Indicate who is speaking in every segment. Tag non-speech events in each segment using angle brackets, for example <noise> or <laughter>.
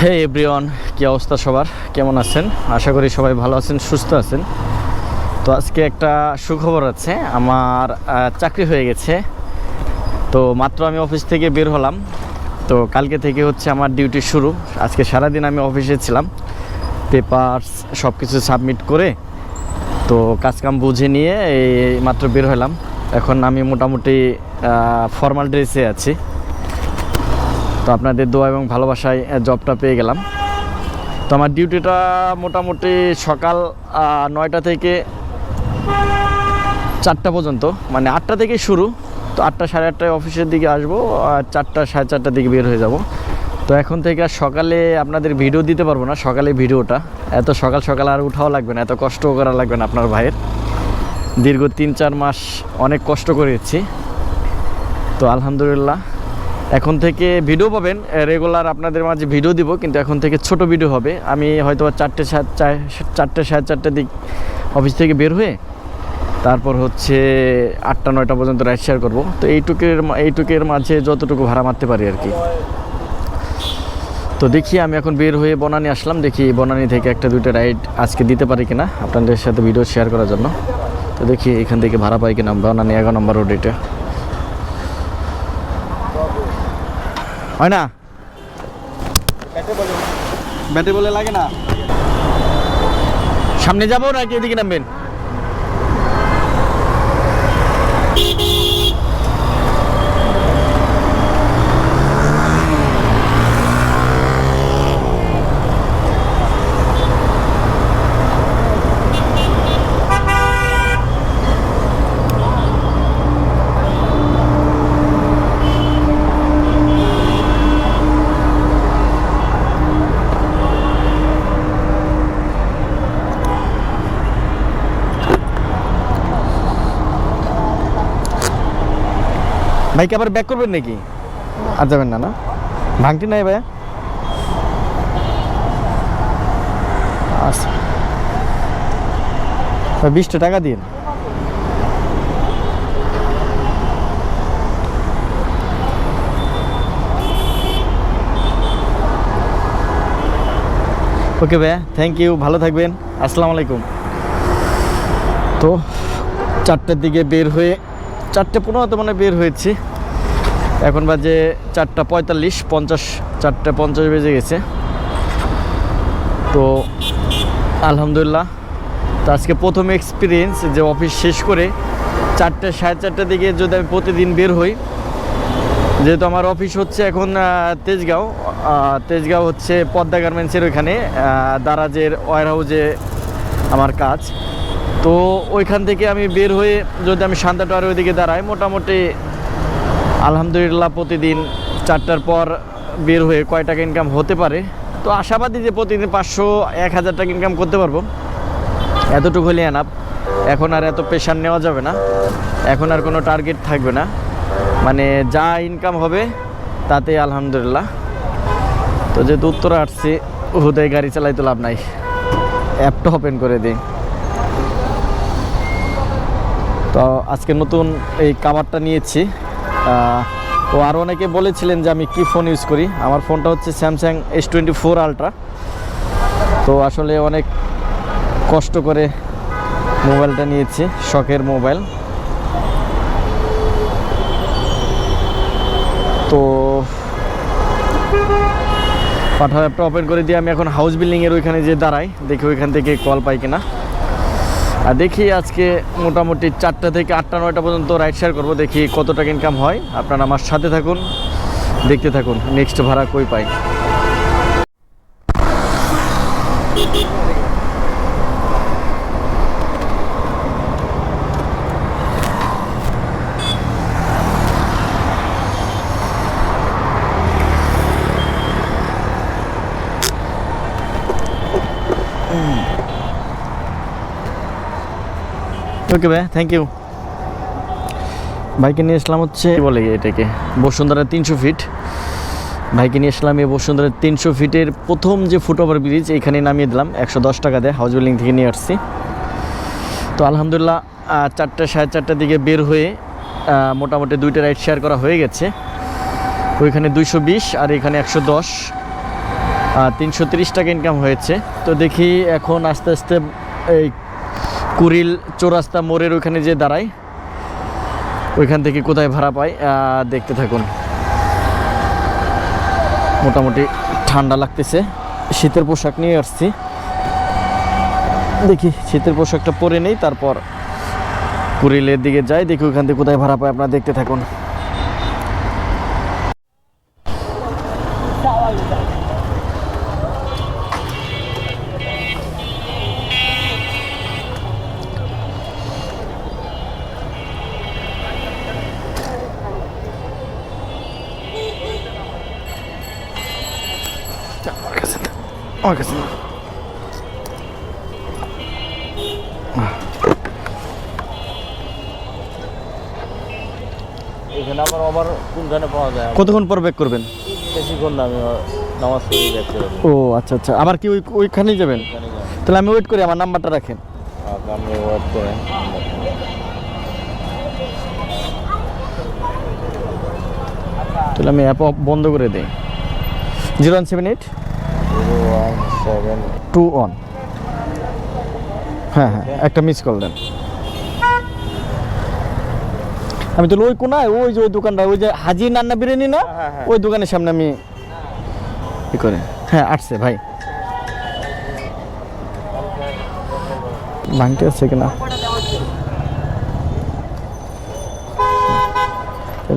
Speaker 1: হে everyone কি অবস্থা সবার? কেমন আছেন? আশা করি সবাই ভালো আছেন, সুস্থ আছেন। তো আজকে একটা সুখবর আছে, আমার চাকরি হয়ে গেছে। তো মাত্র আমি অফিস থেকে বের হলাম। তো কালকে থেকে হচ্ছে আমার ডিউটি শুরু। আজকে সারাদিন আমি অফিসে ছিলাম। পেপারস সব কিছু সাবমিট করে, তো কাজকাম বুঝে নিয়ে এই মাত্র বের হলাম। এখন আমি মোটামুটি ফর্মাল ড্রেসে আছি। তো আপনাদের দোয়া এবং ভালোবাসায় জবটা পেয়ে গেলাম। তো আমার ডিউটিটা মোটামুটি সকাল নয়টা থেকে চারটা পর্যন্ত মানে আটটা থেকে শুরু। তো আটটা সাড়ে আটটায় অফিসের দিকে আসব, আর চারটা সাড়ে চারটার দিকে বের হয়ে যাব। তো এখন থেকে আর সকালে আপনাদের ভিডিও দিতে পারব না, সকালে ভিডিওটা। এত সকাল সকাল আর উঠাও লাগবে না, এত কষ্ট করা লাগবে না আপনার ভাইয়ের। দীর্ঘ তিন চার মাস অনেক কষ্ট করেছি। তো আলহামদুলিল্লাহ এখন থেকে ভিডিও পাবেন। রেগুলার আপনাদের মাঝে ভিডিও দিব, কিন্তু এখন থেকে ছোট ভিডিও হবে। আমি হয়তো চারটে সাত চার- চারটে সাড়ে চারটের দিক অফিস থেকে বের হয়ে তারপর হচ্ছে আটটা, নয়টা পর্যন্ত রাইড শেয়ার করব। তো এইটুকের এইটুকের মাঝে যতটুকু ভাড়া মারতে পারি আর কি। তো দেখি আমি এখন বের হয়ে বনানি আসলাম। দেখি বনানি থেকে একটা, দুইটা রাইড আজকে দিতে পারি কিনা আপনাদের সাথে ভিডিও শেয়ার করার জন্য। তো দেখি এখান থেকে ভাড়া পাই কিনা। বনানি এগারো নম্বর রোড এটা হয় না?
Speaker 2: ব্যাটে বলে লাগে না।
Speaker 1: সামনে যাব নাকি এদিকে নামবেন? ভাইকে আবার ব্যাক করবেন নাকি? আর যাবেন না না? ভাঙটি নাই ভাইয়া? আচ্ছা। বিশটা টাকা দিন ওকে ভাইয়া থ্যাংক ইউ ভালো থাকবেন। আসসালামু আলাইকুম। তো, চারটের দিকে বের হয়ে চারটে পনেরোতে মানে বের হয়েছি। এখন বাজে চারটা পঁয়তাল্লিশ, পঞ্চাশ, চারটে পঞ্চাশ বেজে গেছে। তো আলহামদুলিল্লাহ, তো আজকে প্রথম এক্সপিরিয়েন্স যে অফিস শেষ করে চারটে, সাড়ে চারটের দিকে যদি আমি প্রতিদিন বের হই, যেহেতু আমার অফিস হচ্ছে এখন তেজগাঁও তেজগাঁও হচ্ছে পদ্মা গার্মেন্টসের ওইখানে দারাজের ওয়ার হাউজে আমার কাজ। তো ওইখান থেকে আমি বের হয়ে যদি আমি শান্তা টাওয়ারের ওইদিকে দাঁড়াই, মোটামুটি আলহামদুলিল্লাহ প্রতিদিন চারটার পর বের হয়ে কয় টাকা ইনকাম হতে পারে। তো আশাবাদী যে প্রতিদিন পাঁচশো, এক হাজার টাকা ইনকাম করতে পারব। এতটুকু হলে এনাপ এখন আর এত প্রেশার নেওয়া যাবে না। এখন আর কোনো টার্গেট থাকবে না। মানে যা ইনকাম হবে, তাতে আলহামদুলিল্লাহ। তো যেহেতু উত্তরে আসছি হুদায় গাড়ি চালাই তো লাভ নাই। অ্যাপটা ওপেন করে দিই। তো আজকে নতুন এই কাভারটা নিয়েছি। তো আরও অনেকে বলেছিলেন যে আমি কি ফোন ইউজ করি? আমার ফোনটা হচ্ছে Samsung S twenty four ultra তো আসলে অনেক কষ্ট করে মোবাইলটা নিয়েছি, শখের মোবাইল তো পাঠার অ্যাপটা ওপেন করে দিয়ে আমি এখন হাউস বিল্ডিংয়ের ওইখানে যে দাঁড়াই, দেখি ওইখান থেকে কল পাই কিনা। আর দেখি আজকে মোটামুটি চারটা থেকে আটটা, নয়টা পর্যন্ত রাইড শেয়ার করব, দেখি কতটা ইনকাম হয়। আপনারা আমার সাথে থাকুন, দেখতে থাকুন নেক্সট ভাড়া কই পাই? ওকে ভাই থ্যাংক ইউ বাইকে নিয়ে আসলাম হচ্ছে বলে এটাকে? বসুন্ধরা তিনশো ফিট বাইকে নিয়ে আসলাম এই বসুন্ধরা তিনশো ফিটের প্রথম যে ফুটওভার ব্রিজ এইখানে নামিয়ে দিলাম। একশো দশ টাকা দেয় হাউস বিল্ডিং থেকে নিয়ে আসছি। তো আলহামদুলিল্লাহ চারটে, সাড়ে চারটার দিকে বের হয়ে মোটামুটি দুইটা রাইড শেয়ার করা হয়ে গেছে। ওইখানে দুইশো বিশ আর এখানে একশো দশ। তিনশো তিরিশ টাকা ইনকাম হয়েছে। তো দেখি এখন আস্তে আস্তে এই কুড়িল চৌরাস্তা মোড়ের ওইখানে যে দাঁড়ায়, ওইখান থেকে কোথায় ভাড়া পায় দেখতে থাকুন। মোটামুটি ঠান্ডা লাগতেছে। শীতের পোশাক নিয়ে আসছি। দেখি, শীতের পোশাকটা পরে নেই, তারপর কুরিলের দিকে যাই, দেখি ওইখান থেকে কোথায় ভাড়া পায়, আপনারা দেখতে থাকুন। আমার কাছে।
Speaker 3: এখানে আমার কোনখানে পাওয়া যায়?
Speaker 1: কতক্ষণ পর ব্যাক করবেন?
Speaker 3: বেশিক্ষণ না আমি নামাজ পড়ে
Speaker 1: ও আচ্ছা আচ্ছা। আবার কি ওই ওইখানেই যাবেন? তাহলে আমি ওয়েট করি আমার নাম্বারটা রাখেন।
Speaker 3: আপনি ওয়েট করেন
Speaker 1: তাহলে আমি অ্যাপ বন্ধ করে দিই। Zero one seven eight? Two one হ্যাঁ হ্যাঁ একটা মিস কল দেন। আমি তো ওই কোনায় ওই যে ওই দোকানটা ওই যে হাজি নান্না বিরিয়ানি না?
Speaker 3: হ্যাঁ, হ্যাঁ।
Speaker 1: ওই দোকানের সামনে আমি ই করে। হ্যাঁ আসছে ভাই। ভাঙতে আসছে কিনা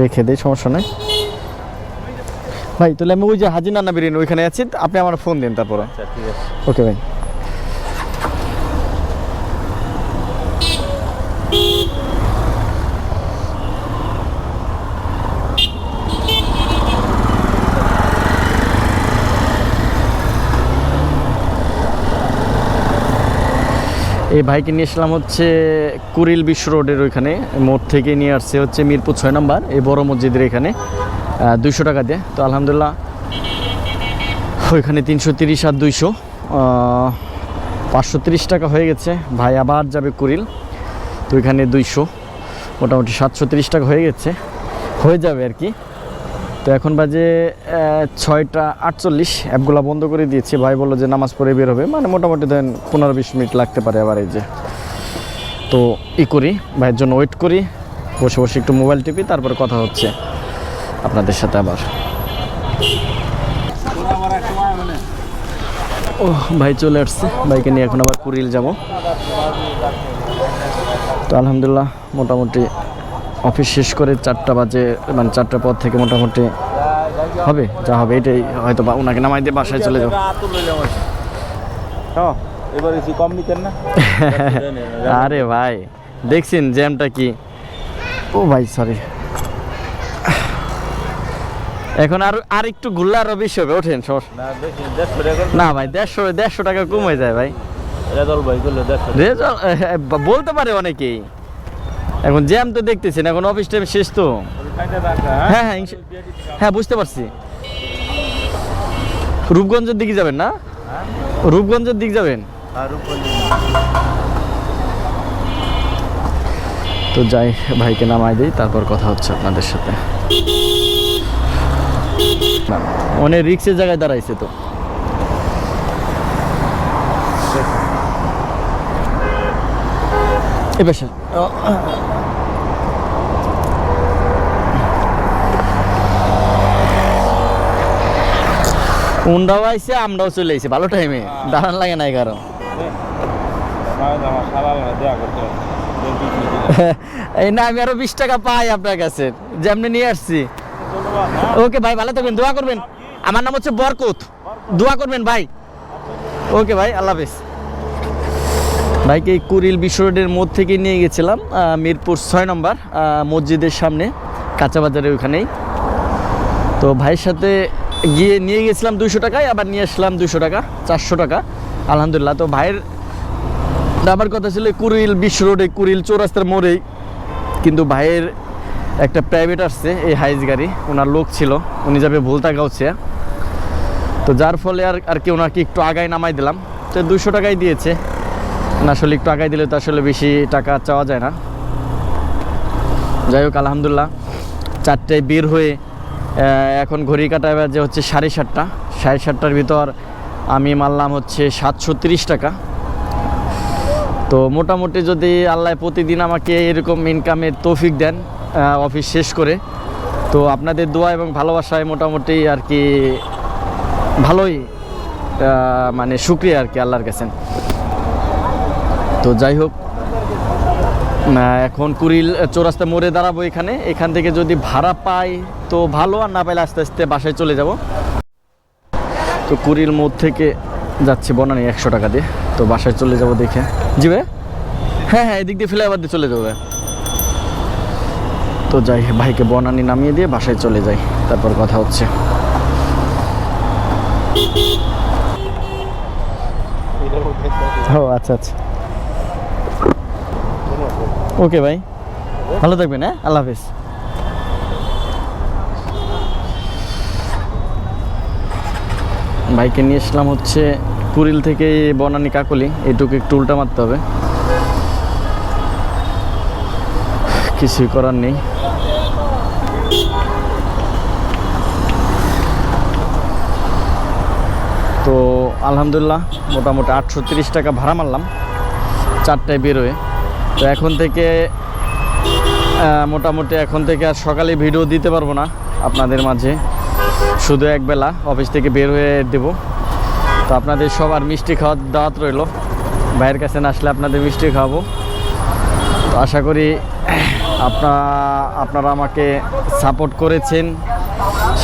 Speaker 1: রেখে দেই সমস্যা নাই। ভাই তাহলে আমি ওই যে হাজি নান্না বিরিয়ানি ওইখানে আছি আপনি আমার ফোন দিন তারপরে।
Speaker 3: আচ্ছা
Speaker 1: ওকে ভাই। এই ভাইকে নিয়ে এসলাম হচ্ছে কুরিল বিশ্ব রোডের ওইখানে। মোড় থেকে নিয়ে আসছে হচ্ছে মিরপুর ছয় নম্বর এই বড় মসজিদের এখানে। দুইশো টাকা দিয়ে। তো আলহামদুলিল্লাহ, ওইখানে তিনশো তিরিশ আর দুইশো। পাঁচশো তিরিশ টাকা হয়ে গেছে। ভাই আবার যাবে কুড়িল, তো ওইখানে দুইশো। মোটামুটি সাতশো তিরিশ টাকা হয়ে গেছে। হয়ে যাবে আর কি। তো এখন বাজে ছয়টা আটচল্লিশ। অ্যাপগুলো বন্ধ করে দিয়েছি। ভাই বলল যে নামাজ পড়ে বের হবে। মানে মোটামুটি ধরেন পনেরো বিশ মিনিট লাগতে পারে আবার এই যে। তো ই করি, ভাইয়ের জন্য ওয়েট করি। বসে বসে একটু মোবাইল টিপি, তারপরে কথা হচ্ছে। আপনাদের সাথে আবার। ও ভাই চলে আসছে। বাইকে নিয়ে এখন আবার কুড়িল যাব। তো আলহামদুলিল্লাহ মোটামুটি অফিস শেষ করে চারটা বাজে মানে চারটার পর থেকে মোটামুটি হবে যা হবে এটাই হয়তো বা ওনাকে নামাই দিয়ে বাসায় চলে যাব।
Speaker 3: হ্যাঁ কম নিতেন না? <laughs>
Speaker 1: আরে ভাই দেখছেন জ্যামটা কি? ও ভাই সরি এখন আর আর একটু ঘুরলে আরও বেশি হবে ওঠেন
Speaker 3: না
Speaker 1: ভাই দেড়শো দেড়শো টাকা কমে যায় ভাই। বলতে পারে অনেকেই। এখন জ্যাম তো দেখতেছেন এখন অফিস টাইম শেষ তো। হ্যাঁ? হ্যাঁ হ্যাঁ বুঝতে পারছি। রূপগঞ্জের দিকে যাবেন না? রূপগঞ্জের দিক যাবেন? তো যাই ভাইকে নামাই দিই তারপর কথা হচ্ছে আপনাদের সাথে। অনেক রিক্সের জায়গায় দাঁড়াইছে তো। এবার আইসে আমরাও চলে আইছি, ভালো টাইমে দাঁড়ান লাগে নাই কারণ <laughs> এই না, আমি আরও বিশ টাকা পাই আপনার কাছে, যেমনি নিয়ে আসছি। ওকে ভাই ভালো থাকবেন দোয়া করবেন। আমার নাম হচ্ছে বরকত। দোয়া করবেন ভাই। ওকে ভাই আল্লাহ হাফেজ। ভাইকে এই কুরিল বিশ্ব রোডের মোড় থেকে নিয়ে গেছিলাম মিরপুর ছয় নম্বর মসজিদের সামনে কাঁচা বাজারের ওখানেই। তো ভাইয়ের সাথে গিয়ে নিয়ে গেছিলাম দুইশো টাকায় আবার নিয়ে আসলাম দুইশো টাকা চারশো টাকা। আলহামদুলিল্লাহ তো ভাইয়ের আমার কথা ছিল কুরিল বিশ্ব রোডে কুরিল চৌরাস্তার মোড়েই। কিন্তু ভাইয়ের একটা প্রাইভেট আসছে, এই হাইজ গাড়ি, ওনার লোক ছিল, উনি যাবে ভুলতা গাউছে তো যার ফলে আর আর কি ওনাকে একটু আগায় নামাই দিলাম। তো দুশো টাকাই দিয়েছে। আসলে একটু আগায় দিলে তো আসলে বেশি টাকা চাওয়া যায় না। যাই হোক, আলহামদুলিল্লাহ, চারটায় বের হয়ে এখন ঘড়ি কাটায় যে হচ্ছে সাড়ে সাতটা। সাড়ে সাতটার ভিতর আমি মারলাম হচ্ছে সাতশো টাকা। তো মোটামুটি যদি আল্লাহ প্রতিদিন আমাকে এরকম ইনকামের তৌফিক দেন অফিস শেষ করে। তো আপনাদের দোয়া এবং ভালোবাসায় মোটামুটি আর কি ভালোই মানে শুক্রিয়া আর কি আল্লাহর কাছে। তো যাই হোক এখন কুড়িল চৌরাস্তা মোড়ে দাঁড়াবো এখানে। এখান থেকে যদি ভাড়া পাই তো ভালো, আর না পাইলে আস্তে আস্তে বাসায় চলে যাব। তো কুড়িল মোড় থেকে যাচ্ছি বনানি একশো টাকা দিয়ে। তো বাসায় চলে যাব দেখে। জি ভাই হ্যাঁ হ্যাঁ এদিক দিয়ে ফ্লাইওভার দিয়ে চলে যাবে তো যাই, ভাইকে বনানি নামিয়ে দিয়ে বাসায় চলে যাই। তারপর কথা হচ্ছে। ও আচ্ছা আচ্ছা। ওকে, ভাই। ভালো থাকবেন হ্যাঁ? আল্লাহ হাফিজ। বাইকে নিয়ে এসলাম হচ্ছে কুড়িল থেকে বনানি কাকলি। এটুকু একটু উল্টা মারতে হবে। কিছুই করার নেই। তো আলহামদুলিল্লাহ মোটামুটি আটশো তিরিশ টাকা ভাড়া মারলাম। চারটায় বেরোয়। তো এখন থেকে মোটামুটি এখন থেকে আর সকালে ভিডিও দিতে পারব না আপনাদের মাঝে। শুধু একবেলা অফিস থেকে বের হয়ে দেব। তো আপনাদের সবার মিষ্টি খাওয়ার দাওয়াত রইল। ভাইয়ের কাছে না আসলে আপনাদের মিষ্টি খাওয়াবো। তো আশা করি আপনারা আপনারা আমাকে সাপোর্ট করেছেন,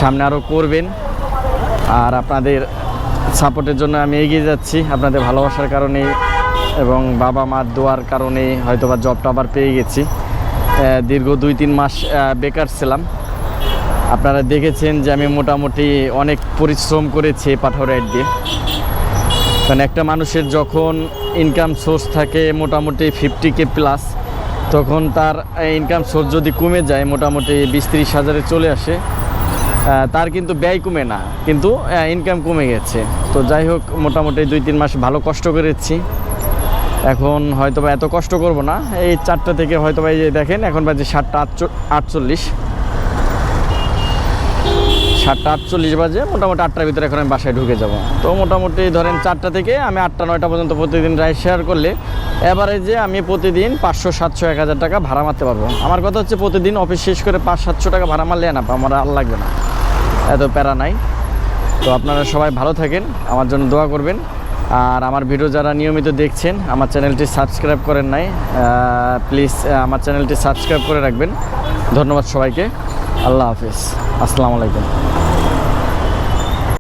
Speaker 1: সামনে আরও করবেন। আর আপনাদের সাপোর্টের জন্য আমি এগিয়ে যাচ্ছি আপনাদের ভালোবাসার কারণে এবং বাবা মার দোয়ার কারণে হয়তো বা জবটা আবার পেয়ে গেছি। দীর্ঘ দুই তিন মাস বেকার ছিলাম। আপনারা দেখেছেন যে আমি মোটামুটি অনেক পরিশ্রম করেছি পাথর রাইড দিয়ে। কারণ একটা মানুষের যখন ইনকাম সোর্স থাকে মোটামুটি ফিফটি কে প্লাস তখন তার ইনকাম সোর্স যদি কমে যায় মোটামুটি বিশ ত্রিশ হাজারে চলে আসে। তার কিন্তু ব্যয় কমে না, কিন্তু ইনকাম কমে গেছে। তো যাই হোক, মোটামুটি দুই তিন মাস ভালো কষ্ট করেছি। এখন হয়তো বা এত কষ্ট করব না। এই চারটা থেকে হয়তো বা এই যে দেখেন, এখন বাজে সাতটা আটচো- আটচল্লিশ। সাতটা আটচল্লিশ বাজে, মোটামুটি আটটার ভিতরে এখন আমি বাসায় ঢুকে যাব। তো মোটামুটি ধরেন চারটা থেকে আমি আটটা, নয়টা পর্যন্ত প্রতিদিন রাইড শেয়ার করলে এভারেজে আমি প্রতিদিন পাঁচশো, সাতশো, এক হাজার টাকা ভাড়া মারতে পারব। আমার কথা হচ্ছে প্রতিদিন অফিস শেষ করে পাঁচ, সাতশো টাকা ভাড়া মারলে না, আমার আর লাগবে না। এত প্যারা নাই। তো আপনারা সবাই ভালো থাকেন, আমার জন্য দোয়া করবেন। আর আমার ভিডিও যারা নিয়মিত দেখছেন, আমার চ্যানেলটি সাবস্ক্রাইব করেন নাই প্লিজ আমার চ্যানেলটি সাবস্ক্রাইব করে রাখবেন। ধন্যবাদ সবাইকে। আল্লাহ হাফিজ। আসসালামু আলাইকুম।